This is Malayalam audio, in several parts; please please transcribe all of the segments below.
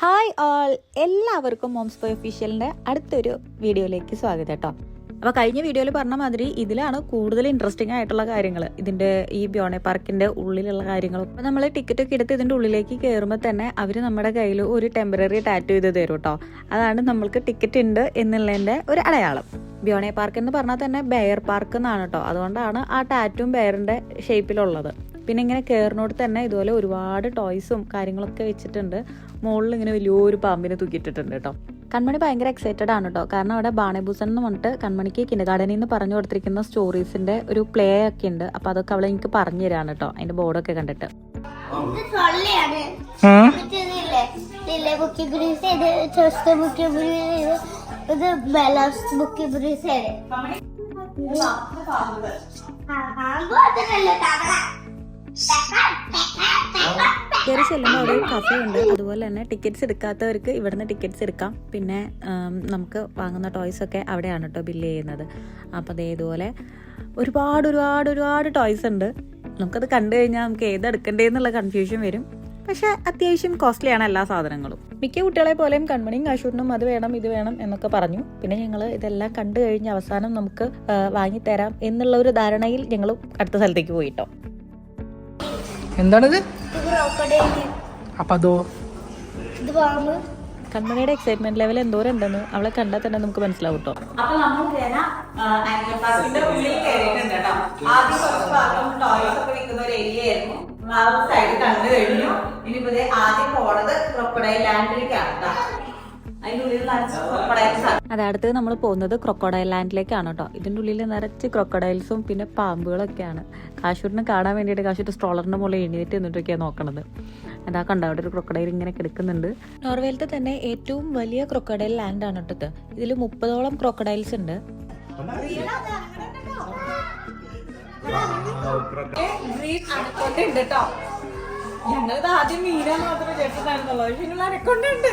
ഹായ് ഓൾ എല്ലാവർക്കും മോംസ് ബോയ് ഒഫീഷ്യലിന്റെ അടുത്തൊരു വീഡിയോയിലേക്ക് സ്വാഗതം കേട്ടോ അപ്പോൾ കഴിഞ്ഞ വീഡിയോയിൽ പറഞ്ഞ മാതിരി ഇതിലാണ് കൂടുതൽ ഇൻട്രസ്റ്റിംഗ് ആയിട്ടുള്ള കാര്യങ്ങൾ ഇതിന്റെ ഈ ബ്യോണെ പാർക്കിന്റെ ഉള്ളിലുള്ള കാര്യങ്ങൾ അപ്പോൾ നമ്മൾ ടിക്കറ്റ് ഒക്കെ എടുത്ത് ഇതിന്റെ ഉള്ളിലേക്ക് കയറുമ്പോൾ തന്നെ അവർ നമ്മുടെ കയ്യിൽ ഒരു ടെമ്പററി ടാറ്റു ചെയ്ത് തരും കേട്ടോ അതാണ് നമ്മൾക്ക് ടിക്കറ്റ് ഉണ്ട് എന്നുള്ളതിന്റെ ഒരു അടയാളം. ബ്യോണെ പാർക്ക് എന്ന് പറഞ്ഞാൽ തന്നെ ബെയർ പാർക്ക് എന്നാണ് കേട്ടോ അതുകൊണ്ടാണ് ആ ടാറ്റും ബെയറിന്റെ ഷേപ്പിലുള്ളത് പിന്നെ ഇങ്ങനെ കയറിനോട് തന്നെ ഇതുപോലെ ഒരുപാട് ടോയ്സും കാര്യങ്ങളൊക്കെ വെച്ചിട്ടുണ്ട്. മുകളിൽ ഇങ്ങനെ വലിയൊരു പാമ്പിനെ തൂക്കിയിട്ടിട്ടുണ്ട് കേട്ടോ. കൺമണി ഭയങ്കര എക്സൈറ്റഡ് ആണ് കേട്ടോ. കാരണം അവിടെ ബാണഭൂസൻ എന്ന് പറഞ്ഞിട്ട് കൺമണിക്ക് കിൻഡഗാർഡനിൽ നിന്ന് പറഞ്ഞു കൊടുത്തിരിക്കുന്ന സ്റ്റോറീസിന്റെ ഒരു പ്ലേ ഒക്കെ ഉണ്ട്. അപ്പൊ അതൊക്കെ അവളെ എനിക്ക് പറഞ്ഞു തരാണ് കേട്ടോ. അതിന്റെ ബോർഡൊക്കെ കണ്ടിട്ട്. ബുക്കി കയറി ചെല്ലുമ്പോൾ അവിടെ ഒരു കഫേ ഉണ്ട്. അതുപോലെ തന്നെ ടിക്കറ്റ്സ് എടുക്കാത്തവർക്ക് ഇവിടുന്ന് ടിക്കറ്റ്സ് എടുക്കാം. പിന്നെ നമുക്ക് വാങ്ങുന്ന ടോയ്സ് ഒക്കെ അവിടെയാണ് കേട്ടോ ബില്ല് ചെയ്യുന്നത്. അപ്പോൾ അതേ ഇതുപോലെ ഒരുപാട് ഒരുപാട് ഒരുപാട് ടോയ്സ് ഉണ്ട്. നമുക്കത് കണ്ടു കഴിഞ്ഞാൽ നമുക്ക് ഏതെടുക്കണ്ടേന്നുള്ള കൺഫ്യൂഷൻ വരും. പക്ഷെ അത്യാവശ്യം കോസ്റ്റ്ലിയാണ് എല്ലാ സാധനങ്ങളും. മിക്ക കുട്ടികളെ പോലെയും കൺമണിയും കാശൂട്ടിനും അത് വേണം ഇത് വേണം എന്നൊക്കെ പറഞ്ഞു. പിന്നെ ഞങ്ങൾ ഇതെല്ലാം കണ്ടു കഴിഞ്ഞ് അവസാനം നമുക്ക് വാങ്ങിത്തരാം എന്നുള്ള ഒരു ധാരണയിൽ ഞങ്ങൾ അടുത്ത സ്ഥലത്തേക്ക് പോയിട്ടോ. എന്താണിത്? അപ്പൊ അതോ? കൺമണിയുടെ എക്സൈറ്റ്മെന്റ് ലെവൽ എന്തോരം ഉണ്ടെന്ന് അവളെ കണ്ടാൽ തന്നെ നമുക്ക് മനസ്സിലാവും കേട്ടോ. അപ്പൊ നമ്മൾ ഉള്ളിൽ കയറിയിട്ടുണ്ട് കേട്ടോ. ആദ്യം കുറച്ച് ഭാഗം ഒക്കെ വിൽക്കുന്ന ഒരു ഏരിയ ആയിരുന്നു. ആ സൈഡ് കണ്ടു കഴിഞ്ഞു. ഇനിയിപ്പോ ദേ ആദ്യം പോണത് ക്രൊക്കഡൈൽ ലാൻഡിലേക്കാണ് കേട്ടോ. അത് അടുത്ത് നമ്മൾ പോകുന്നത് ക്രൊക്കോഡൈൽ ലാൻഡിലേക്കാണ് കേട്ടോ ഇതിന്റെ ഉള്ളിൽ നിറച്ച് ക്രൊക്കോഡൈൽസും പിന്നെ പാമ്പുകളൊക്കെയാണ്. കാശൂരിനെ കാണാൻ വേണ്ടിയിട്ട് കാശൂർ സ്ട്രോളറിന്റെ മുകളിൽ എഴുന്നേറ്റ് നിന്നിട്ടൊക്കെയാണ് നോക്കണത്. അതാ കണ്ടോ അവിടെ ഒരു ക്രൊക്കഡൈൽ ഇങ്ങനെ കിടക്കുന്നുണ്ട്. നോർവേയിലത്തെ തന്നെ ഏറ്റവും വലിയ ക്രൊക്കഡൈൽ ലാൻഡ് ആണ് കേട്ടത് ഇതിൽ മുപ്പതോളം ക്രൊക്കഡൈൽസ് ഉണ്ട്. ഞങ്ങളിത് ആദ്യം മീനാ മാത്രമേ ചേട്ടനായിരുന്നുള്ളൂ പക്ഷെ നിങ്ങൾ അനക്കൊണ്ടുണ്ട്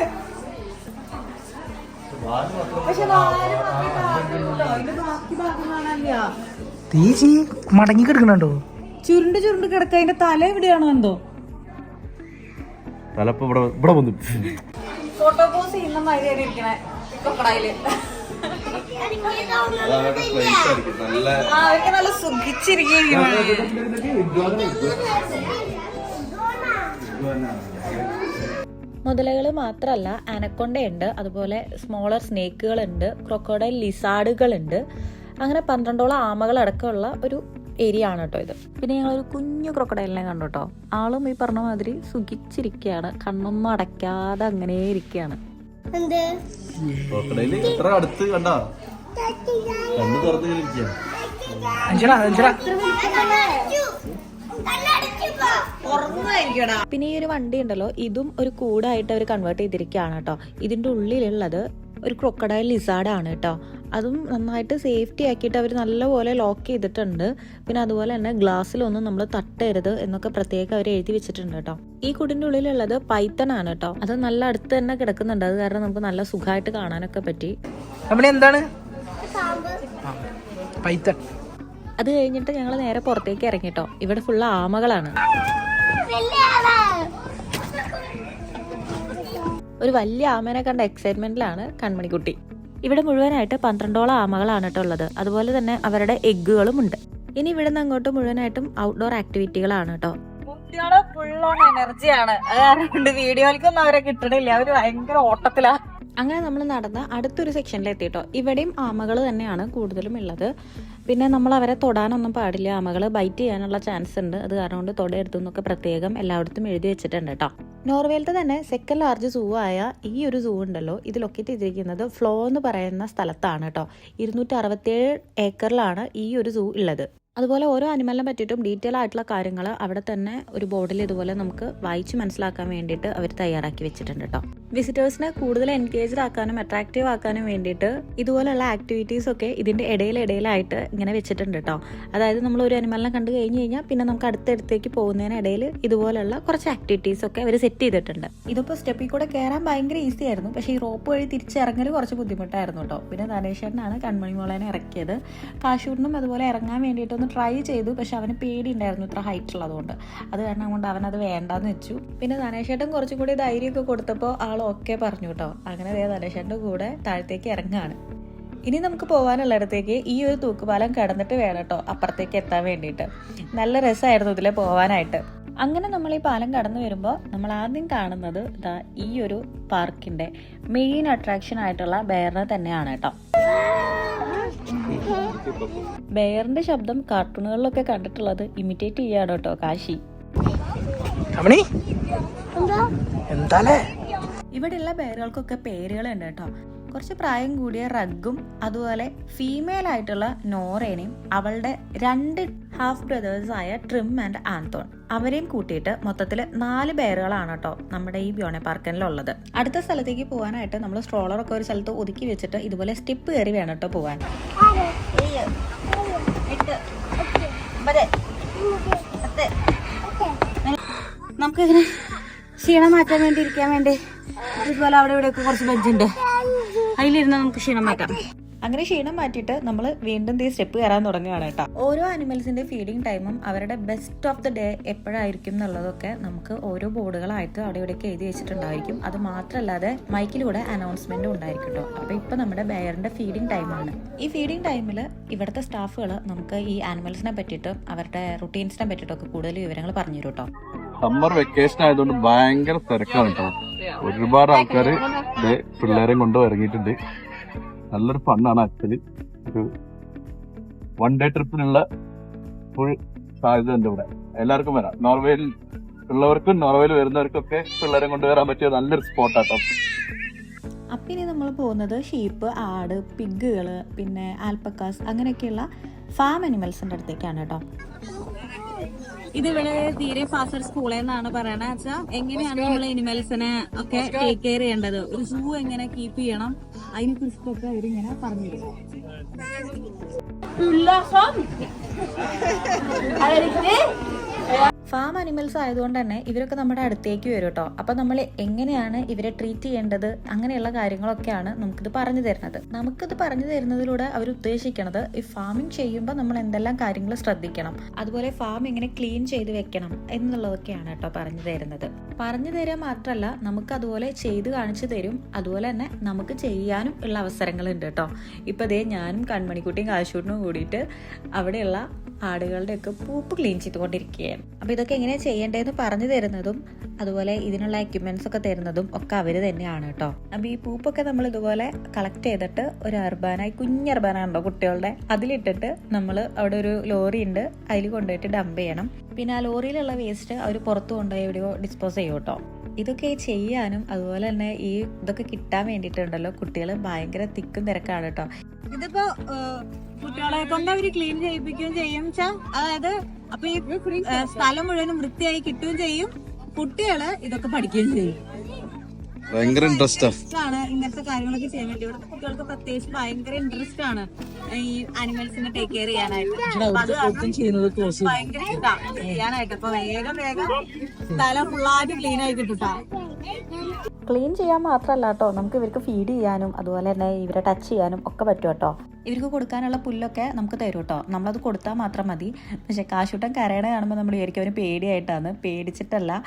തീച്ചി മടങ്ങി കിടക്കണുണ്ടോ? ചുരുണ്ട് ചുരുണ്ട് കിടക്ക. അതിന്റെ തല എവിടെയാണോ എന്തോ? തലപ്പ് ഇവിടെ ഇവിടെ വന്നു. ഫോട്ടോ പോസ് ചെയ്യുന്ന മാതിരിയാണ് ഇരിക്കണേ. കൊക്കടായിൽ നല്ല അവർക്ക് മുതലകൾ മാത്രമല്ല അനക്കൊണ്ടയുണ്ട് അതുപോലെ സ്മോളർ സ്നേക്കുകളുണ്ട് ക്രൊക്കോഡൈൽ ലിസാർഡുകളുണ്ട് അങ്ങനെ പന്ത്രണ്ടോളം ആമകളടക്കമുള്ള ഒരു ഏരിയ ആണ് കേട്ടോ ഇത്. പിന്നെ ഞങ്ങളൊരു കുഞ്ഞു ക്രൊക്കഡൈലിനെ കണ്ടു കേട്ടോ ആളും ഈ പറഞ്ഞ മാതിരി സുഖിച്ചിരിക്കുകയാണ് കണ്ണൊന്നും അടയ്ക്കാതെ അങ്ങനെ ഇരിക്കുകയാണ് കണ്ണു തുറന്ന് പിന്നെ ഈ ഒരു വണ്ടി ഉണ്ടല്ലോ ഇതും ഒരു കൂടായിട്ട് അവർ കൺവേർട്ട് ചെയ്തിരിക്കുകയാണ് കേട്ടോ. ഇതിന്റെ ഉള്ളിലുള്ളത് ഒരു ക്രൊക്കഡൈൽ ലിസാർഡ് ആണ് കേട്ടോ. അതും നന്നായിട്ട് സേഫ്റ്റി ആക്കിയിട്ട് അവർ നല്ലപോലെ ലോക്ക് ചെയ്തിട്ടുണ്ട്. പിന്നെ അതുപോലെ തന്നെ ഗ്ലാസ്സിലൊന്നും നമ്മൾ തട്ടരുത് എന്നൊക്കെ പ്രത്യേകം അവർ എഴുതി വെച്ചിട്ടുണ്ട് കേട്ടോ. ഈ കൂടിന്റെ ഉള്ളിലുള്ളത് പൈത്തൺ ആണ് കേട്ടോ. അത് നല്ല അടുത്ത് തന്നെ കിടക്കുന്നുണ്ട്. അത് കാരണം നമുക്ക് നല്ല സുഖമായിട്ട് കാണാനൊക്കെ പറ്റി. എന്താണ്? പൈത്തൺ അത് കഴിഞ്ഞിട്ട് ഞങ്ങൾ നേരെ പുറത്തേക്ക് ഇറങ്ങിട്ടോ. ഇവിടെ ഫുള്ള് ആമകളാണ്. ഒരു വലിയ ആമേനെ കണ്ട എക്സൈറ്റ്മെന്റിലാണ് കൺമണിക്കുട്ടി. ഇവിടെ മുഴുവനായിട്ട് പന്ത്രണ്ടോളം ആമകളാണ് കേട്ടോ ഉള്ളത്. അതുപോലെ തന്നെ അവരുടെ എഗ്ഗുകളും ഉണ്ട്. ഇനി ഇവിടെ നിന്ന് അങ്ങോട്ട് മുഴുവനായിട്ടും ഔട്ട്ഡോർ ആക്ടിവിറ്റികളാണ് കേട്ടോ കുട്ടികൾ എനർജിയാണ് അത് കാരണം കൊണ്ട് വീഡിയോയിലേക്കൊന്നും അവരെ കിട്ടണില്ല. അവർ ഭയങ്കര ഓട്ടത്തിലാ. അങ്ങനെ നമ്മൾ നടന്ന അടുത്തൊരു സെക്ഷനിൽ എത്തിയിട്ടോ ഇവിടെയും ആമകൾ തന്നെയാണ് കൂടുതലും ഉള്ളത്. പിന്നെ നമ്മൾ അവരെ തൊടാനൊന്നും പാടില്ല. ആമകൾ ബൈറ്റ് ചെയ്യാനുള്ള ചാൻസ് ഉണ്ട്. അത് കാരണം കൊണ്ട് തൊടയെടുത്തു എന്നൊക്കെ പ്രത്യേകം എല്ലായിടത്തും എഴുതി വെച്ചിട്ടുണ്ട് കേട്ടോ നോർവേയിലത്തെ തന്നെ സെക്കൻഡ് ലാർജ് സൂ ആയ ഈ ഒരു സൂ ഉണ്ടല്ലോ. ഇത് ലൊക്കേറ്റ് ചെയ്തിരിക്കുന്നത് ഫ്ലോ എന്ന് പറയുന്ന സ്ഥലത്താണ് കേട്ടോ ഇരുന്നൂറ്റി ഏക്കറിലാണ് ഈ ഒരു സൂ ഉള്ളത്. അതുപോലെ ഓരോ അനിമലിനെ പറ്റിയിട്ടും ഡീറ്റെയിൽ ആയിട്ടുള്ള കാര്യങ്ങൾ അവിടെ തന്നെ ഒരു ബോർഡിൽ ഇതുപോലെ നമുക്ക് വായിച്ച് മനസ്സിലാക്കാൻ വേണ്ടിയിട്ട് അവർ തയ്യാറാക്കി വെച്ചിട്ടുണ്ട് കേട്ടോ വിസിറ്റേഴ്സിനെ കൂടുതൽ എൻഗേജ്ഡ് ആക്കാനും അട്രാക്റ്റീവ് ആക്കാനും വേണ്ടിയിട്ട് ഇതുപോലെയുള്ള ആക്ടിവിറ്റീസ് ഒക്കെ ഇതിന്റെ ഇടയിൽ ഇടയിലായിട്ട് ഇങ്ങനെ വെച്ചിട്ടുണ്ട് കേട്ടോ അതായത് നമ്മൾ ഒരു അനിമലിനെ കണ്ടു കഴിഞ്ഞ് കഴിഞ്ഞാൽ പിന്നെ നമുക്ക് അടുത്തടുത്തേക്ക് പോകുന്നതിനിടയിൽ ഇതുപോലെയുള്ള കുറച്ച് ആക്ടിവിറ്റീസ് ഒക്കെ അവർ സെറ്റ് ചെയ്തിട്ടുണ്ട്. ഇതിപ്പോൾ സ്റ്റെപ്പിൽ കൂടെ കയറാൻ ഭയങ്കര ഈസി ആയിരുന്നു. പക്ഷേ ഈ റോപ്പ് വഴി തിരിച്ചിറങ്ങൽ കുറച്ച് ബുദ്ധിമുട്ടായിരുന്നു കേട്ടോ പിന്നെ ധനേശ്വരനാണ് കൺമണി മോളേനെ ഇറക്കിയത്. കാശൂരിനും അതുപോലെ ഇറങ്ങാൻ വേണ്ടിയിട്ടൊന്ന് ട്രൈ ചെയ്തു. പക്ഷെ അവന് പേടി ഉണ്ടായിരുന്നു ഇത്ര ഹൈറ്റ് ഉള്ളതുകൊണ്ട്. അത് കാരണം കൊണ്ട് അവൻ അത് വേണ്ടാന്ന് വെച്ചു. പിന്നെ ധനേഷേട്ടൻ കുറച്ചും കൂടി ധൈര്യമൊക്കെ കൊടുത്തപ്പോൾ ആൾ ഓക്കെ പറഞ്ഞു കേട്ടോ അങ്ങനെ ദേ ധനേഷേട്ടന്റെ കൂടെ താഴത്തേക്ക് ഇറങ്ങാണ്. ഇനി നമുക്ക് പോകാനുള്ളിടത്തേക്ക് ഈ ഒരു തൂക്കുപാലം കടന്നിട്ട് വേണം കേട്ടോ അപ്പുറത്തേക്ക് എത്താൻ വേണ്ടിയിട്ട്. നല്ല രസമായിരുന്നു ഇതിലെ പോകാനായിട്ട് അങ്ങനെ നമ്മൾ ഈ പാലം കടന്നു വരുമ്പോൾ നമ്മൾ ആദ്യം കാണുന്നത് ഇതാ ഈ ഒരു പാർക്കിന്റെ മെയിൻ അട്രാക്ഷൻ ആയിട്ടുള്ള ബേറിനെ തന്നെയാണ് കേട്ടോ ബെയറിന്റെ ശബ്ദം കാർട്ടൂണുകളിലൊക്കെ കണ്ടിട്ടുള്ളത് ഇമിറ്റേറ്റ് ചെയ്യാണ് കേട്ടോ കാശി. ഇവിടെയുള്ള ബെയറുകൾക്കൊക്കെ പേരുകളുണ്ട് കേട്ടോ. കുറച്ച് പ്രായം കൂടിയ റഗ്ഗും അതുപോലെ ഫീമെയിൽ ആയിട്ടുള്ള നോറേനെയും അവളുടെ രണ്ട് ഹാഫ് ബ്രദേഴ്സ് ആയ ട്രിം ആൻഡ് ആന്തോൺ. അവരെയും കൂട്ടിയിട്ട് മൊത്തത്തിൽ നാല് പേരുകളാണ് കേട്ടോ നമ്മുടെ ഈ ബ്യോണെ പാർക്കനിലുള്ളത് അടുത്ത സ്ഥലത്തേക്ക് പോകാനായിട്ട് നമ്മൾ സ്ട്രോളർ ഒക്കെ ഒരു സ്ഥലത്ത് ഒതുക്കി വെച്ചിട്ട് ഇതുപോലെ സ്റ്റെപ്പ് കയറി വേണം കേട്ടോ പോകാൻ നമുക്ക് ഇങ്ങനെ ക്ഷീണം മാറ്റാൻ വേണ്ടി ഇരിക്കാൻ വേണ്ടി ഇതുപോലെ അവിടെ ഇവിടെയൊക്കെ കുറച്ച് ബെഞ്ചുണ്ട് അതിലിരുന്ന് നമുക്ക് ക്ഷീണം മാറ്റാം. അങ്ങനെ ക്ഷീണം മാറ്റിയിട്ട് നമ്മൾ വീണ്ടും ഈ സ്റ്റെപ്പ് കയറാൻ തുടങ്ങുകയാണ് കേട്ടോ. ഓരോ ആനിമൽസിന്റെ ഫീഡിങ് ടൈമും അവരുടെ ബെസ്റ്റ് ഓഫ് ദി ഡേ എപ്പോഴായിരിക്കും എന്നുള്ളതൊക്കെ നമുക്ക് ഓരോ ബോർഡുകളായിട്ട് അവിടെ ഇവിടെയൊക്കെ എഴുതി വെച്ചിട്ടുണ്ടായിരിക്കും. അത് മാത്രമല്ലാതെ മൈക്കിലൂടെ അനൗൺസ്മെന്റും ഉണ്ടായിരിക്കും കേട്ടോ. അപ്പൊ ഇപ്പൊ നമ്മുടെ ബെയറിന്റെ ഫീഡിങ് ടൈമാണ്. ഈ ഫീഡിങ് ടൈമിൽ ഇവിടുത്തെ സ്റ്റാഫുകൾ നമുക്ക് ഈ ആനിമൽസിനെ പറ്റിയിട്ടും അവരുടെ റുട്ടീൻസിനെ പറ്റിയിട്ടും ഒക്കെ കൂടുതൽ വിവരങ്ങൾ പറഞ്ഞു തരും കേട്ടോ. സമ്മർ വെക്കേഷൻ ആയതുകൊണ്ട് ഭയങ്കര തിരക്കാണ് കേട്ടോ. ഒരുപാട് ആൾക്കാർ പിള്ളേരെയും കൊണ്ട് ഇറങ്ങിയിട്ടുണ്ട് നല്ലൊരു ഫണ്ണാണ് ആക്ച്വലി. ഒരു വൺ ഡേ ട്രിപ്പിനുള്ള ഫുൾ സാധ്യത ഉണ്ട് ഇവിടെ. എല്ലാവർക്കും വരാം. നോർവേയിൽ ഉള്ളവർക്കും നോർവേയിൽ വരുന്നവർക്കൊക്കെ പിള്ളേരെ കൊണ്ടുവരാൻ പറ്റിയ നല്ലൊരു സ്പോട്ടാട്ടോ അപ്പം ഇനി നമ്മൾ പോകുന്നത് ഷീപ്പ് ആട് പിഗുകൾ പിന്നെ ആൽപ്പക്കാസ് അങ്ങനെയൊക്കെയുള്ള ഫാം അനിമൽസിന്റെ അടുത്തേക്കാണ് കേട്ടോ. ഇതിവിടെ തീരെ ഫാസ്റ്റർ സ്കൂളിൽ നിന്നാണ് പറയണത് വെച്ചാ എങ്ങനെയാണ് നമ്മൾ അനിമൽസിനെ ഒക്കെ ടേക്ക് കെയർ ചെയ്യേണ്ടത്? ഒരു സൂ എങ്ങനെ കീപ്പ് ചെയ്യണം? അതിനെ കുറിച്ചിട്ടൊക്കെ അവരിങ്ങനെ പറഞ്ഞു തരും ഫാം അനിമൽസ് ആയതുകൊണ്ട് തന്നെ ഇവരൊക്കെ നമ്മുടെ അടുത്തേക്ക് വരും കേട്ടോ. അപ്പൊ നമ്മൾ എങ്ങനെയാണ് ഇവരെ ട്രീറ്റ് ചെയ്യേണ്ടത്? അങ്ങനെയുള്ള കാര്യങ്ങളൊക്കെയാണ് നമുക്കിത് പറഞ്ഞു തരുന്നത്. നമുക്കിത് പറഞ്ഞു തരുന്നതിലൂടെ അവർ ഉദ്ദേശിക്കുന്നത് ഈ ഫാമിംഗ് ചെയ്യുമ്പോൾ നമ്മൾ എന്തെല്ലാം കാര്യങ്ങൾ ശ്രദ്ധിക്കണം. അതുപോലെ ഫാം എങ്ങനെ ക്ലീൻ ചെയ്ത് വെക്കണം എന്നുള്ളതൊക്കെയാണ് കേട്ടോ പറഞ്ഞു തരുന്നത്. പറഞ്ഞു തരാൻ മാത്രമല്ല നമുക്ക് അതുപോലെ ചെയ്ത് കാണിച്ചു തരും. അതുപോലെ തന്നെ നമുക്ക് ചെയ്യാനും ഉള്ള അവസരങ്ങളുണ്ട് കേട്ടോ. ഇപ്പൊ അതേ ഞാനും കൺമണിക്കുട്ടിയും കാശൂട്ടിനും കൂടിയിട്ട് അവിടെയുള്ള ആടുകളുടെയൊക്കെ പൂപ്പ് ക്ലീൻ ചെയ്തുകൊണ്ടിരിക്കുകയാണ്. അപ്പോൾ ഇതൊക്കെ എങ്ങനെയാണ് ചെയ്യേണ്ടതെന്ന് പറഞ്ഞു തരുന്നതും അതുപോലെ ഇതിനുള്ള എക്യുപ്മെന്റ്സ് ഒക്കെ തരുന്നതും ഒക്കെ അവർ തന്നെയാണ് കേട്ടോ. അപ്പോൾ ഈ പൂപ്പൊക്കെ നമ്മൾ ഇതുപോലെ കളക്ട് ചെയ്തിട്ട് ഒരു അർബാനായി കുഞ്ഞ് അർബാനാണല്ലോ കുട്ടികളുടെ? അതിലിട്ടിട്ട് നമ്മൾ അവിടെ ഒരു ലോറി ഉണ്ട് അതിൽ കൊണ്ടുപോയിട്ട് ഡംപ് ചെയ്യണം. പിന്നെ ആ ലോറിയിലുള്ള വേസ്റ്റ് അവർ പുറത്ത് കൊണ്ടുപോയി എവിടെയോ ഡിസ്പോസ് ചെയ്യും കേട്ടോ. ഇതൊക്കെ ചെയ്യാനും അതുപോലെ തന്നെ ഈ ഇതൊക്കെ കിട്ടാൻ വേണ്ടിയിട്ടുണ്ടല്ലോ കുട്ടികൾ ഭയങ്കര തിക്കും തിരക്കാണ് കേട്ടോ. ഇതിപ്പോ കുട്ടികളെ കൊണ്ട് അവർ ക്ലീൻ ചെയ്യിപ്പിക്കുകയും ചെയ്യും അതായത് അപ്പൊ ഈ സ്ഥലം മുഴുവനും വൃത്തിയായി കിട്ടുകയും ചെയ്യും. കുട്ടികൾ ഇതൊക്കെ പഠിക്കുകയും ചെയ്യും. ഭയങ്കര ഇൻട്രസ്റ്റ് ആണ് ഇങ്ങനത്തെ കാര്യങ്ങളൊക്കെ ചെയ്യാൻ വേണ്ടി. ഇവിടുത്തെ കുട്ടികൾക്ക് പ്രത്യേകിച്ച് ഭയങ്കര ഇൻട്രസ്റ്റ് ആണ് ഈ അനിമൽസിനെ ടേക്ക് കെയർ ചെയ്യാനായിട്ട്. ഭയങ്കര ചെയ്യാനായിട്ട്. അപ്പൊ വേഗം വേഗം സ്ഥലം ഫുള്ളായിട്ട് ക്ലീൻ ആയി കിട്ടുട്ടാ ക്ലീൻ ചെയ്യാൻ മാത്രമല്ല കേട്ടോ നമുക്ക് ഇവർക്ക് ഫീഡ് ചെയ്യാനും അതുപോലെ തന്നെ ഇവരെ ടച്ച് ചെയ്യാനും ഒക്കെ പറ്റും കേട്ടോ ഇവർക്ക് കൊടുക്കാനുള്ള പുല്ലൊക്കെ നമുക്ക് തരും കേട്ടോ. നമ്മളത് കൊടുത്താൽ മാത്രം മതി. പക്ഷെ കാശൂട്ടൻ കരയണ കാണുമ്പോൾ നമ്മൾ വിചാരിക്കും അവന് പേടിയായിട്ടാണ്. പേടിച്ചിട്ടല്ല.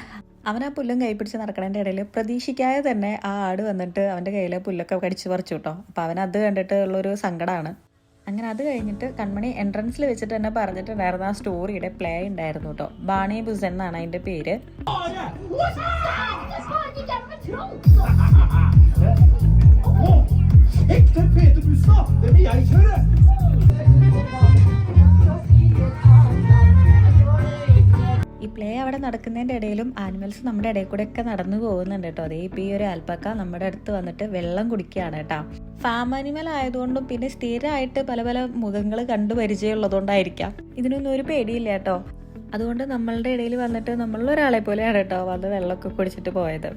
അവൻ ആ പുല്ലും കൈ പിടിച്ച് നടക്കണതിന്റെ ഇടയിൽ പ്രതീക്ഷിക്കാതെ തന്നെ ആ ആട് വന്നിട്ട് അവന്റെ കയ്യിലെ പുല്ലൊക്കെ കടിച്ചു പറിച്ചു കേട്ടോ. അപ്പോൾ അവൻ അത് കണ്ടിട്ട് ഉള്ളൊരു സങ്കടമാണ് അങ്ങനെ അത് കഴിഞ്ഞിട്ട് കൺമണി എൻട്രൻസിൽ വെച്ചിട്ട് തന്നെ പറഞ്ഞിട്ടുണ്ടായിരുന്നു ആ സ്റ്റോറിയുടെ പ്ലേ ഉണ്ടായിരുന്നു കേട്ടോ. ബാണി ബുസ് എന്നാണ് അതിന്റെ പേര്. Ekte Peterbussa! Det vil jeg kjøre! ഈ പ്ലേ അവിടെ നടക്കുന്നതിന്റെ ഇടയിലും ആനിമൽസ് നമ്മുടെ ഇടയിൽ കൂടെ ഒക്കെ നടന്നു പോകുന്നുണ്ട് കേട്ടോ. അതേ ഇപ്പോൾ ഈ ഒരു ആൽപ്പക്ക നമ്മുടെ അടുത്ത് വന്നിട്ട് വെള്ളം കുടിക്കുകയാണ് കേട്ടോ. ഫാം ആനിമൽ ആയതുകൊണ്ടും പിന്നെ സ്ഥിരമായിട്ട് പല പല മുഖങ്ങൾ കണ്ടു പരിചയമുള്ളതുകൊണ്ടായിരിക്കാം. ഇതിനൊന്നും ഒരു പേടിയില്ല കേട്ടോ. അതുകൊണ്ട് നമ്മളുടെ ഇടയിൽ വന്നിട്ട് നമ്മളൊരാളെ പോലെയാണ് കേട്ടോ വന്ന് വെള്ളമൊക്കെ കുടിച്ചിട്ട് പോയത്.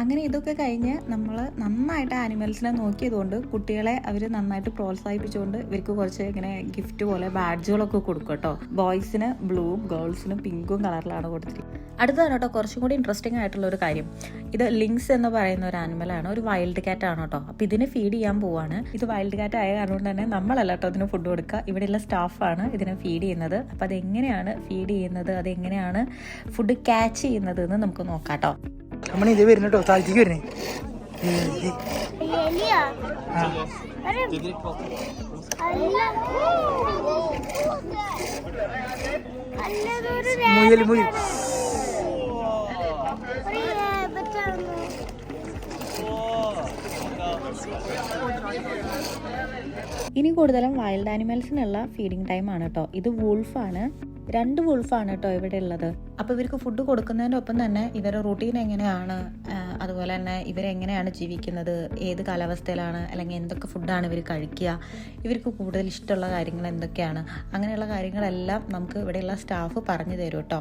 അങ്ങനെ ഇതൊക്കെ കഴിഞ്ഞ് നമ്മൾ നന്നായിട്ട് ആനിമൽസിനെ നോക്കിയതുകൊണ്ട് കുട്ടികളെ അവർ നന്നായിട്ട് പ്രോത്സാഹിപ്പിച്ചുകൊണ്ട് ഇവർക്ക് കുറച്ച് ഇങ്ങനെ ഗിഫ്റ്റ് പോലെ ബാഡ്ജുകളൊക്കെ കൊടുക്കും കേട്ടോ. ബോയ്സിന് ബ്ലൂവും ഗേൾസിന് പിങ്കും കളറിലാണ് കൊടുത്തിരിക്കുന്നത്. അടുത്തതാണ് കേട്ടോ കുറച്ചും കൂടി ഇൻട്രസ്റ്റിംഗ് ആയിട്ടുള്ള ഒരു കാര്യം. ഇത് ലിങ്സ് എന്ന് പറയുന്ന ഒരു ആനിമലാണ് ഒരു വൈൽഡ് കാറ്റ് ആണ് കേട്ടോ. അപ്പം ഇതിനെ ഫീഡ് ചെയ്യാൻ പോവാണ്. ഇത് വൈൽഡ് കാറ്റ് ആയ കാരണം തന്നെ നമ്മളല്ല കേട്ടോ ഇതിന് ഫുഡ് കൊടുക്കുക. ഇവിടെയുള്ള സ്റ്റാഫാണ് ഇതിനെ ഫീഡ് ചെയ്യുന്നത്. അപ്പം അതെങ്ങനെയാണ് ഫീഡ് ചെയ്യുന്നത്? അതെങ്ങനെയാണ് ഫുഡ് ക്യാച്ച് ചെയ്യുന്നത് എന്ന് നമുക്ക് നോക്കാം കേട്ടോ. രമണി ഇത് വരുന്നു. കേട്ടോ താഴ്ത്തേക്ക് വരുന്നേ മുയൽ മുയൽ. ഇനി കൂടുതലും വൈൽഡ് ആനിമൽസിനുള്ള ഫീഡിങ് ടൈം ആണ് കേട്ടോ ഇത് വൂൾഫാണ് രണ്ട് വുൾഫാണ് കേട്ടോ ഇവിടെ ഉള്ളത്. അപ്പോൾ ഇവർക്ക് ഫുഡ് കൊടുക്കുന്നതിന്റെ ഒപ്പം തന്നെ ഇവരുടെ റൂട്ടീൻ എങ്ങനെയാണ്? അതുപോലെ തന്നെ ഇവരെങ്ങനെയാണ് ജീവിക്കുന്നത്? ഏത് കാലാവസ്ഥയിലാണ്? അല്ലെങ്കിൽ എന്തൊക്കെ ഫുഡാണ് ഇവർ കഴിക്കുക? ഇവർക്ക് കൂടുതൽ ഇഷ്ടമുള്ള കാര്യങ്ങൾ എന്തൊക്കെയാണ്? അങ്ങനെയുള്ള കാര്യങ്ങളെല്ലാം നമുക്ക് ഇവിടെയുള്ള സ്റ്റാഫ് പറഞ്ഞു തരും കേട്ടോ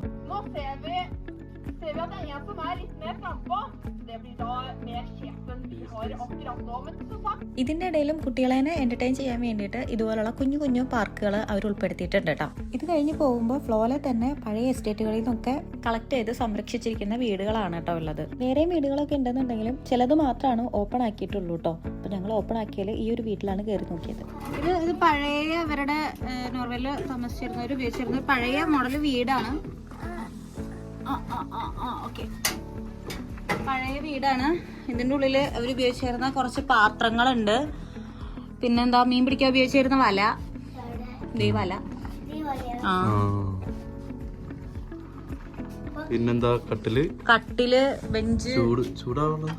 ഇതിന്റെ ഇടയിലും കുട്ടികളെ എന്റർടൈൻ ചെയ്യാൻ വേണ്ടിയിട്ട് ഇതുപോലുള്ള കുഞ്ഞു കുഞ്ഞു പാർക്കുകൾ അവർ ഉൾപ്പെടുത്തിയിട്ടുണ്ട് കേട്ടോ ഇത് കഴിഞ്ഞ് പോകുമ്പോൾ ഫ്ലോയിലെ തന്നെ പഴയ എസ്റ്റേറ്റുകളിൽ നിന്നൊക്കെ കളക്ട് ചെയ്ത് സംരക്ഷിച്ചിരിക്കുന്ന വീടുകളാണ് കേട്ടോ ഉള്ളത്. വേറെ വീടുകളൊക്കെ ഉണ്ടെന്നുണ്ടെങ്കിലും ചിലത് മാത്രമാണ് ഓപ്പൺ ആക്കിയിട്ടുള്ളൂ കേട്ടോ അപ്പോൾ ഞങ്ങൾ ഓപ്പൺ ആക്കിയാൽ ഈ ഒരു വീട്ടിലാണ് കയറി നോക്കിയത്. ഇത് ഇത് പഴയ അവരുടെ നോർവേയിൽ താമസിച്ചിരുന്ന ഒരു ഉപയോഗിച്ചിരുന്ന പഴയ മോഡൽ വീടാണ്. ആ ആ ആ ഓക്കെ. പഴയ വീടാണ്. ഇതിന്റെ ഉള്ളിൽ അവർ ഉപയോഗിച്ചിരുന്ന കുറച്ച് പാത്രങ്ങളുണ്ട്. പിന്നെന്താ മീൻ പിടിക്കാൻ ഉപയോഗിച്ചിരുന്ന വല. ദേ വല. ആ. പിന്നെന്താ കട്ടിൽ? കട്ടിൽ ബെഞ്ച്. ചൂട് ചൂടാവണം?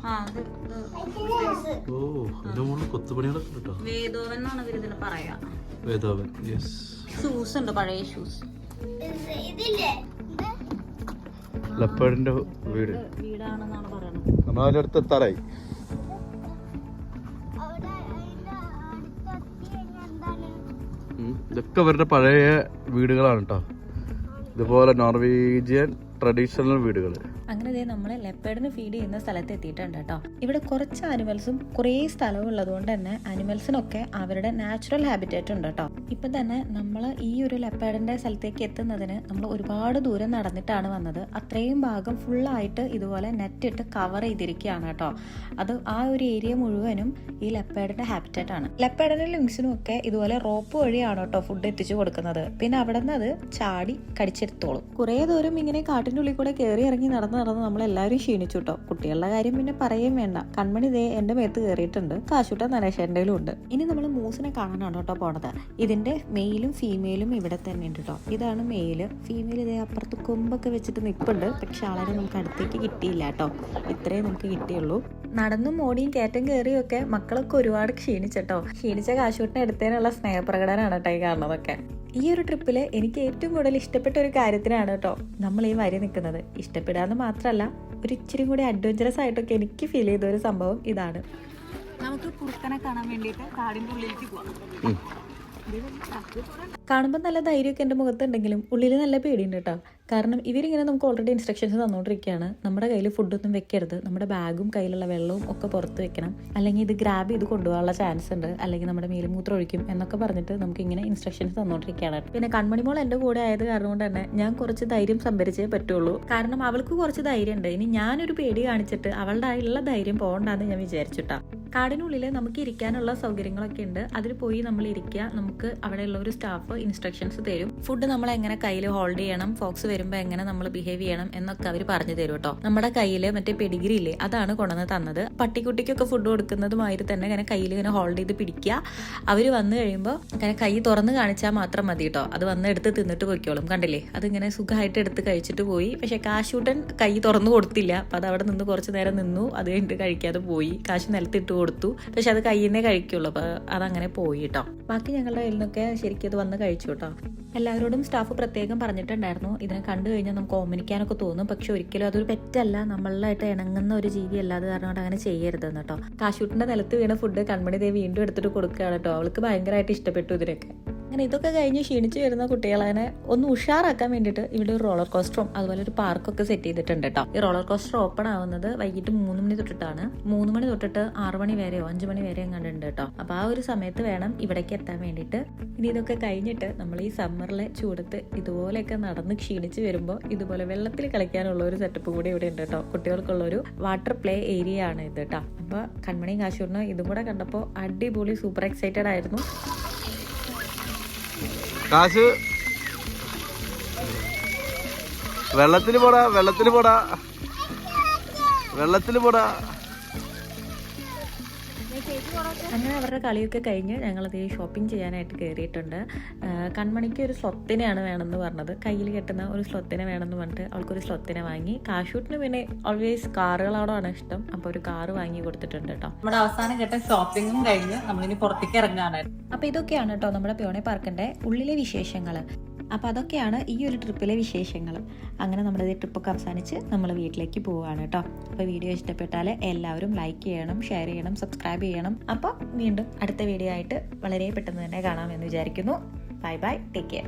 ഓ അതിന്റെ മുകളിൽ കൊത്തുപണികളൊക്കെ കേട്ടോ വേദോവൻ എന്നാണ് ഇവർ ഇതിന് പറയാ. വേദോവൻ യെസ് ഷൂസ് ഉണ്ട് പഴയ ഷൂസ് ലപ്പേഡിന്റെ വീട്. വീടാണെന്നാണ് നമ്മൾ അടുത്ത് എത്താറായി ഉം. ഇതൊക്കെ അവരുടെ പഴയ വീടുകളാണ് കേട്ടോ ഇതുപോലെ നോർവീജിയൻ ട്രഡീഷണൽ വീടുകൾ അങ്ങനെ ഇതേ നമ്മൾ ലെപ്പേഡിന് ഫീഡ് ചെയ്യുന്ന സ്ഥലത്ത് എത്തിയിട്ടുണ്ട് കേട്ടോ ഇവിടെ കുറച്ച് ആനിമൽസും കുറേ സ്ഥലവും ഉള്ളതുകൊണ്ട് തന്നെ ആനിമൽസിനൊക്കെ അവരുടെ നാച്ചുറൽ ഹാബിറ്റേറ്റ് ഉണ്ട് കേട്ടോ ഇപ്പം തന്നെ നമ്മൾ ഈ ഒരു ലെപ്പേഡിന്റെ സ്ഥലത്തേക്ക് എത്തുന്നതിന് നമ്മൾ ഒരുപാട് ദൂരം നടന്നിട്ടാണ് വന്നത്. അത്രയും ഭാഗം ഫുള്ളായിട്ട് ഇതുപോലെ നെറ്റ് ഇട്ട് കവർ ചെയ്തിരിക്കുകയാണ് കേട്ടോ അത് ആ ഒരു ഏരിയ മുഴുവനും ഈ ലെപ്പേഡിന്റെ ഹാബിറ്റേറ്റ് ആണ്. ലെപ്പേഡിന്റെ ലിങ്സിനും ഒക്കെ ഇതുപോലെ റോപ്പ് വഴിയാണ് കേട്ടോ ഫുഡ് എത്തിച്ചു കൊടുക്കുന്നത്. പിന്നെ അവിടെ നിന്ന് അത് ചാടി കടിച്ചെടുത്തോളും. കുറേ ദൂരം ഇങ്ങനെ കാട്ടിന്റെ ഉള്ളിൽ കൂടെ കയറി ഇറങ്ങി നടന്ന് നടന്ന് നമ്മളെല്ലാവരും ക്ഷീണിച്ചു കേട്ടോ കുട്ടികളുടെ കാര്യം പിന്നെ പറയുകയും വേണ്ട. കൺമണി ദേ എന്റെ മേത്ത് കയറിയിട്ടുണ്ട്. കാശുട്ട നരേഷേന്റെയിലും ഉണ്ട്. ഇനി നമ്മൾ മൂസിനെ കാണാനാണ് കേട്ടോ പോണത്. ഇതിന്റെ മെയിലും ഫീമെയിലും ഇവിടെ തന്നെ ഉണ്ട് കേട്ടോ. ഇതാണ് മെയിൽ. ഫീമെയിൽ ഇതേ അപ്പുറത്ത് കൊമ്പൊക്കെ വെച്ചിട്ട് നിൽപ്പുണ്ട് പക്ഷെ ആളെ നമുക്ക് അടുത്തേക്ക് കിട്ടിയില്ല കേട്ടോ. ഇത്രേ നമുക്ക് കിട്ടിയുള്ളൂ. നടന്നും ഓടിയും കയറ്റം കയറിയും ഒക്കെ മക്കളൊക്കെ ഒരുപാട് ക്ഷീണിച്ചട്ടോ. ക്ഷീണിച്ച കാശുട്ടിനെ എടുത്തതിനുള്ള സ്നേഹപ്രകടനമാണ് കേട്ടോ ഈ കാണുന്നതൊക്കെ. ഈ ഒരു ട്രിപ്പിൽ എനിക്ക് ഏറ്റവും കൂടുതൽ ഇഷ്ടപ്പെട്ട ഒരു കാര്യത്തിനാണ് കേട്ടോ നമ്മൾ ഈ വരി നിൽക്കുന്നത്. ഇഷ്ടപ്പെടാന്ന് മാത്രമല്ല ഒരു ഇച്ചിരി കൂടി അഡ്വഞ്ചറസ് ആയിട്ടൊക്കെ എനിക്ക് ഫീൽ ചെയ്ത ഒരു സംഭവം ഇതാണ്. നമുക്ക് കുറുക്കനെ കാണാൻ വേണ്ടിയിട്ട് ഉള്ളിലേക്ക് പോവാം. കാണുമ്പോൾ നല്ല ധൈര്യമൊക്കെ എന്റെ മുഖത്തുണ്ടെങ്കിലും ഉള്ളിൽ നല്ല പേടിയുണ്ട് കേട്ടോ കാരണം ഇവരിങ്ങനെ നമുക്ക് ഓൾറെഡി ഇൻസ്ട്രക്ഷൻസ് തന്നുകൊണ്ടിരിക്കുകയാണ് നമ്മുടെ കയ്യിൽ ഫുഡൊന്നും വെക്കരുത്. നമ്മുടെ ബാഗും കയ്യിലുള്ള വെള്ളവും ഒക്കെ പുറത്ത് വെക്കണം. അല്ലെങ്കിൽ ഇത് ഗ്രാബ് ചെയ്ത് കൊണ്ടുപോകാനുള്ള ചാൻസ് ഉണ്ട്. അല്ലെങ്കിൽ നമ്മുടെ മേലുമൂത്രം ഒഴിക്കും എന്നൊക്കെ പറഞ്ഞിട്ട് നമുക്ക് ഇങ്ങനെ ഇൻസ്ട്രക്ഷൻസ് തന്നുകൊണ്ടിരിക്കുകയാണ് പിന്നെ കൺമണി മോൾ എന്റെ കൂടെ ആയത് കാരണം കൊണ്ട് തന്നെ ഞാൻ കുറച്ച് ധൈര്യം സംഭരിച്ചേ പറ്റുള്ളൂ. കാരണം അവൾക്ക് കുറച്ച് ധൈര്യമുണ്ട് ഇനി ഞാനൊരു പേടി കാണിച്ചിട്ട് അവളുടെ ആയുള്ള ധൈര്യം പോകണ്ടെന്ന് ഞാൻ വിചാരിച്ചിട്ടാ. കാടിനുള്ളിൽ നമുക്ക് ഇരിക്കാനുള്ള സൗകര്യങ്ങളൊക്കെ ഉണ്ട്. അതിൽ പോയി നമ്മൾ ഇരിക്കുക. നമുക്ക് അവിടെയുള്ള ഒരു സ്റ്റാഫ് ഇൻസ്ട്രക്ഷൻസ് തരും. ഫുഡ് നമ്മൾ എങ്ങനെ കയ്യിൽ ഹോൾഡ് ചെയ്യണം? ഫോക്സ് വരുമ്പോൾ എങ്ങനെ നമ്മൾ ബിഹേവ് ചെയ്യണം എന്നൊക്കെ അവർ പറഞ്ഞു തരും കേട്ടോ. നമ്മുടെ കയ്യിൽ മറ്റേ പെഡിഗ്രി ഇല്ലേ അതാണ് കൊണ്ടുവന്ന് തന്നത്. പട്ടിക്കുട്ടിക്കൊക്കെ ഫുഡ് കൊടുക്കുന്നതുമായി തന്നെ ഇങ്ങനെ കയ്യിൽ ഇങ്ങനെ ഹോൾഡ് ചെയ്ത് പിടിക്കുക. അവർ വന്നു കഴിയുമ്പോൾ ഇങ്ങനെ കൈ തുറന്ന് കാണിച്ചാൽ മാത്രം മതി കേട്ടോ. അത് വന്ന് എടുത്ത് തിന്നിട്ട് പോയിക്കോളും. കണ്ടില്ലേ? അതിങ്ങനെ സുഖമായിട്ട് എടുത്ത് കഴിച്ചിട്ട് പോയി. പക്ഷെ കാശൂട്ടൻ കൈ തുറന്നു കൊടുത്തില്ല. അപ്പം അത് അവിടെ നിന്ന് കുറച്ച് നേരം നിന്നു. അത് കഴിഞ്ഞിട്ട് കഴിക്കാതെ പോയി. കാശ് നിലത്തിട്ട് കൊടുത്തു. പക്ഷെ അത് കയ്യിൽ നിന്നേ കഴിക്കുള്ളൂ. അപ്പോൾ അതങ്ങനെ പോയി കേട്ടോ. ബാക്കി ഞങ്ങളുടെ കയ്യിൽ നിന്നൊക്കെ ശരിക്കും അത് വന്ന് കഴിച്ചു കേട്ടോ. എല്ലാവരോടും സ്റ്റാഫ് പ്രത്യേകം പറഞ്ഞിട്ടുണ്ടായിരുന്നു. ഇതിനെ കണ്ടു കഴിഞ്ഞാൽ നമുക്ക് ഓമനിക്കാനൊക്കെ തോന്നും. പക്ഷെ ഒരിക്കലും അതൊരു പെറ്റല്ല നമ്മളിലായിട്ട് ഇണങ്ങുന്ന ഒരു ജീവിയല്ല അത് കാരണം കൊണ്ട് അങ്ങനെ ചെയ്യരുതെന്ന് കേട്ടോ. കാശൂട്ടിന്റെ നിലത്ത് വീണ ഫുഡ് കൺമണി ദേവി വീണ്ടും എടുത്തിട്ട് കൊടുക്കുകയാണ് കേട്ടോ. അവൾക്ക് ഭയങ്കരമായിട്ട് ഇഷ്ടപ്പെട്ടു ഇതിനൊക്കെ. അങ്ങനെ ഇതൊക്കെ കഴിഞ്ഞ് ക്ഷീണിച്ച് വരുന്ന കുട്ടികളെ ഒന്ന് ഉഷാറാക്കാൻ വേണ്ടിയിട്ട് ഇവിടെ ഒരു റോളർ കോസ്റ്ററും അതുപോലെ ഒരു പാർക്കൊക്കെ സെറ്റ് ചെയ്തിട്ടുണ്ട് കേട്ടോ ഈ റോളർ കോസ്റ്റർ ഓപ്പൺ ആവുന്നത് വൈകിട്ട് മൂന്ന് മണി തൊട്ടിട്ടാണ്. മൂന്ന് മണി തൊട്ടിട്ട് ആറ് മണി വരെയോ അഞ്ച് മണി വരെയോ കണ്ടുണ്ട് കേട്ടോ അപ്പോൾ ആ ഒരു സമയത്ത് വേണം ഇവിടേക്ക് എത്താൻ വേണ്ടിയിട്ട്. ഇനി ഇതൊക്കെ കഴിഞ്ഞിട്ട് നമ്മൾ ഈ സമ്മറിലെ ചൂടത്ത് ഇതുപോലെയൊക്കെ നടന്ന് ക്ഷീണിച്ച് വരുമ്പോൾ ഇതുപോലെ വെള്ളത്തിൽ കളിക്കാനുള്ള ഒരു സെറ്റപ്പ് കൂടി ഇവിടെ ഉണ്ട് കേട്ടോ കുട്ടികൾക്കുള്ള ഒരു വാട്ടർ പ്ലേ ഏരിയ ആണ് ഇത് കേട്ടോ അപ്പോൾ കൺമണിയും കാശൂറിനും ഇതും കൂടെ കണ്ടപ്പോൾ അടിപൊളി സൂപ്പർ എക്സൈറ്റഡ് ആയിരുന്നു. കാശ്. വെള്ളത്തിൽ പോടാ വെള്ളത്തിൽ പോടാ. വെള്ളത്തിൽ പോടാ. അങ്ങനെ അവരുടെ കളിയൊക്കെ കഴിഞ്ഞ് ഞങ്ങളത് ഷോപ്പിംഗ് ചെയ്യാനായിട്ട് കയറിയിട്ടുണ്ട് കൺമണിക്ക് ഒരു സ്വത്തിനെയാണ് വേണമെന്ന് പറഞ്ഞത്. കയ്യിൽ കെട്ടുന്ന ഒരു സ്വത്തിനെ വേണമെന്ന് പറഞ്ഞിട്ട് അവൾക്കൊരു സ്വത്തിനെ വാങ്ങി. കാഷൂട്ടിന് പിന്നെ ഓൾവേസ് കാറുകളോടാണ് ഇഷ്ടം. അപ്പോൾ ഒരു കാറ് വാങ്ങി കൊടുത്തിട്ടുണ്ട് കേട്ടോ. നമ്മുടെ അവസാനം കേട്ട ഷോപ്പിംഗും കഴിഞ്ഞ് നമ്മളിനി പുറത്തേക്ക് ഇറങ്ങാണ് അപ്പോൾ ഇതൊക്കെയാണ് കേട്ടോ നമ്മുടെ പ്യോണെ പാർക്കിന്റെ ഉള്ളിലെ വിശേഷങ്ങൾ അപ്പോൾ അതൊക്കെയാണ് ഈ ഒരു ട്രിപ്പിലെ വിശേഷങ്ങൾ അങ്ങനെ നമ്മുടെ ട്രിപ്പൊക്കെ അവസാനിച്ച് നമ്മൾ വീട്ടിലേക്ക് പോവുകയാണ് കേട്ടോ. അപ്പോൾ വീഡിയോ ഇഷ്ടപ്പെട്ടാൽ എല്ലാവരും ലൈക്ക് ചെയ്യണം ഷെയർ ചെയ്യണം സബ്സ്ക്രൈബ് ചെയ്യണം. അപ്പോൾ വീണ്ടും അടുത്ത വീഡിയോ ആയിട്ട് വളരെ പെട്ടെന്ന് തന്നെ കാണാമെന്ന് വിചാരിക്കുന്നു. Bye bye take care